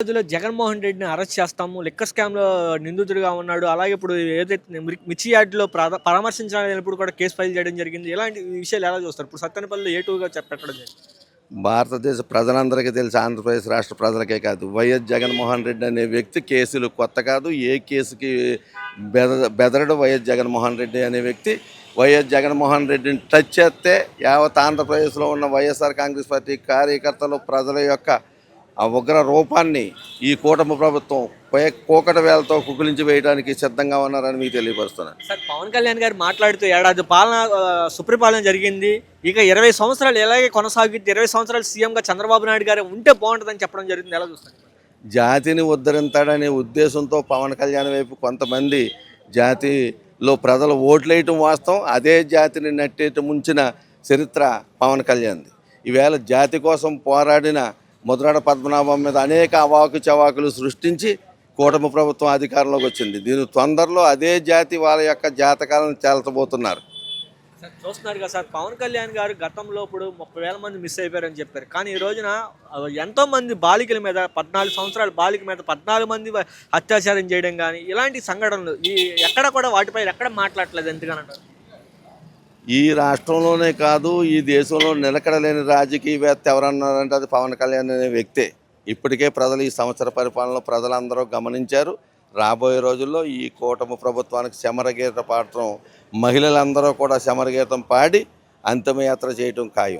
రోజుల్లో జగన్మోహన్ రెడ్డిని అరెస్ట్ చేస్తాము లిక్కర్ స్కామ్లో నిందితుడిగా ఉన్నాడు అలాగే ఇప్పుడు ఏదైతే మిర్చి యార్డ్లో ప్రా- పరామర్శించడానికి వెళ్ళినప్పుడు కూడా కేసు ఫైల్ చేయడం జరిగింది. ఇలాంటి విషయాలు ఎలా చూస్తారు? ఇప్పుడు సత్తెనపల్లిలో ఏ టూగా పెట్టడం జరిగింది భారతదేశ ప్రజలందరికీ తెలుసు ఆంధ్రప్రదేశ్ రాష్ట్ర ప్రజలకే కాదు. వైఎస్ జగన్మోహన్ రెడ్డి అనే వ్యక్తి కేసులు కొత్త కాదు. ఏ కేసుకి బెద బెదరడు వైఎస్ జగన్మోహన్ రెడ్డి అనే వ్యక్తి. వైఎస్ జగన్మోహన్ రెడ్డిని టచ్ చేస్తే యావత్ ఆంధ్రప్రదేశ్లో ఉన్న వైఎస్ఆర్ కాంగ్రెస్ పార్టీ కార్యకర్తలు ప్రజల యొక్క ఆ ఉగ్ర రూపాన్ని ఈ కూటమి ప్రభుత్వం కూకట వేలతో కుకులించి వేయడానికి సిద్ధంగా ఉన్నారని మీకు తెలియపరుస్తున్నాను. సార్ పవన్ కళ్యాణ్ గారు మాట్లాడుతూ ఏడాది పాలన సుపరిపాలన జరిగింది. ఇక ఇరవై సంవత్సరాలు ఎలాగే కొనసాగితే ఇరవై సంవత్సరాలు సీఎంగా చంద్రబాబు నాయుడు గారు ఉంటే బాగుంటుందని చెప్పడం జరిగింది. ఎలా చూస్తారు? జాతిని ఉద్ధరింతాడనే ఉద్దేశంతో పవన్ కళ్యాణ్ వైపు కొంతమంది జాతిలో ప్రజలు ఓట్లేయటం వాస్తవం. అదే జాతిని నట్టేయటం ముంచిన చరిత్ర పవన్ కళ్యాణ్ది. ఈవేళ జాతి కోసం పోరాడిన ముద్రాడ పద్మనాభం మీద అనేక అవాకు చవాకులు సృష్టించి కూటమి ప్రభుత్వం అధికారంలోకి వచ్చింది. దీని తొందరలో అదే జాతి వాళ్ళ యొక్క జాతకాలను తేల్చబోతున్నారు. చూస్తున్నారు కదా సార్ పవన్ కళ్యాణ్ గారు గతంలో ఇప్పుడు ముప్పై వేల మంది మిస్ అయిపోయారని చెప్పారు. కానీ ఈ రోజున ఎంతో మంది బాలికల మీద పద్నాలుగు సంవత్సరాల బాలిక మీద పద్నాలుగు మంది అత్యాచారం చేయడం కానీ ఇలాంటి సంఘటనలు ఈ ఎక్కడ కూడా వాటిపై ఎక్కడ మాట్లాడలేదు ఎందుకనంటారు ఈ రాష్ట్రంలోనే కాదు ఈ దేశంలో నిలకడలేని రాజకీయవేత్త ఎవరన్నారంటే అది పవన్ కళ్యాణ్ అనే వ్యక్తే. ఇప్పటికే ప్రజలు ఈ సంవత్సర పరిపాలనలో ప్రజలందరూ గమనించారు. రాబోయే రోజుల్లో ఈ కూటమి ప్రభుత్వానికి శమరగీత పాడటం మహిళలందరూ కూడా శమరగీతం పాడి అంతిమయాత్ర చేయటం ఖాయం.